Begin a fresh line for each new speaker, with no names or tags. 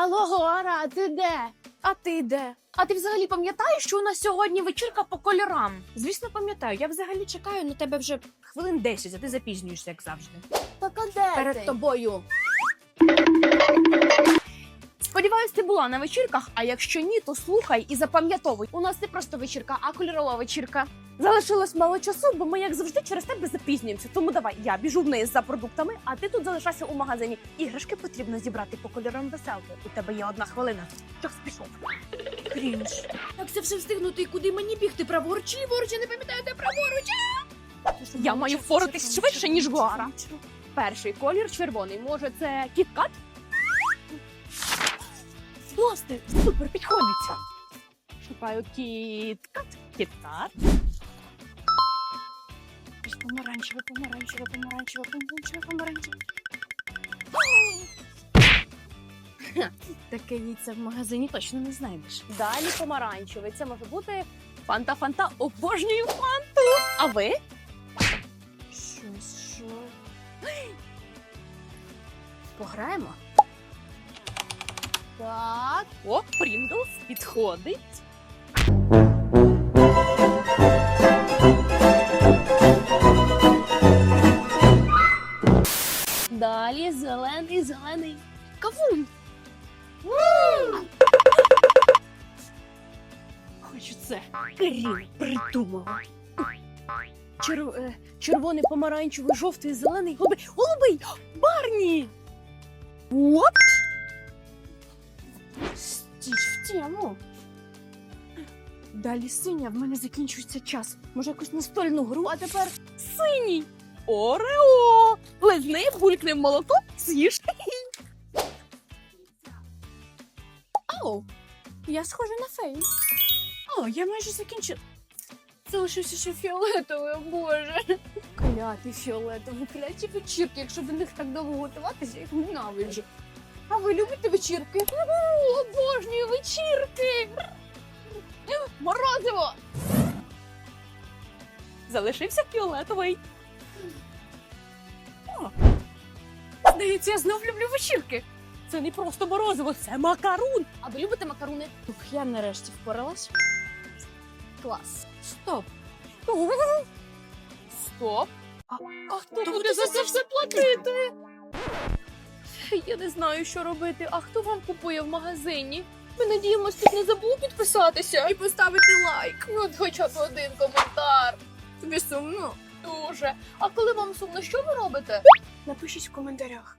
Алло, Гора, а ти де?
А ти де? А ти взагалі пам'ятаєш, що у нас сьогодні вечірка по кольорам? Звісно, пам'ятаю. Я взагалі чекаю на тебе вже хвилин 10, а ти запізнюєшся, як завжди.
Так а де
Перед
ти?
тобою. Сподіваюсь, ти була на вечірках, а якщо ні, то слухай і запам'ятовуй. У нас не просто вечірка, а кольорова вечірка. Залишилось мало часу, бо ми, як завжди, через тебе запізнюємося. Тому давай я біжу вниз за продуктами, а ти тут залишайся у магазині. Іграшки потрібно зібрати по кольорам веселки. У тебе є одна хвилина. Час пішов. Крінж. Як це все встигнути і куди мені бігти? Праворуч чи ліворуч? Я не пам'ятаю, де праворуч. Я маю впоратись швидше, ніж Гуара. Перший колір червоний. Може, це кіткат? Власне, супер підходить. Шукаю кіткат. Кіткат. Помаранчеве, помаранчеве, помаранчеве, помаранчеве, помаранчеве. Таке яйце в магазині точно не знайдеш. Далі помаранчевий. Це може бути фанта-фанта. Обожнюю фанту. А ви? Щось, що? Пограємо? Так. О, Прінглс підходить. Далі зелений, зелений кавун. Хочу це. Каріна придумала. Черв... е, Червоний, помаранчевий, жовтий, зелений, голубий. Голубий! Барні! What? Тему. Далі синя, в мене закінчується час. Може, якусь настольну гру, а тепер синій. Орео! Лизни, булькни в молоко, з'їж. Ау, я схожа на фею. О, я майже закінчила. Залишився ще фіолетовий, о боже. Клятий фіолетовий, кляті вечірки. Якщо до них так довго готуватися, я їх ненавиджу. А ви любите вечірки? Обожнюю вечірки! Морозиво! Залишився фіолетовий. О, Здається, я знов люблю вечірки. Це не просто морозиво, це макарун. А ви любите макаруни? Ух, я нарешті впоралась. Клас. Стоп. Стоп. А, а хто буде за це все платити? Я не знаю, що робити. А хто вам купує в магазині? Ми надіємось, тут не забув підписатися і поставити лайк. От хоча б один коментар. Тобі сумно? Дуже. А коли вам сумно, що ви робите? Напишіть в коментарях.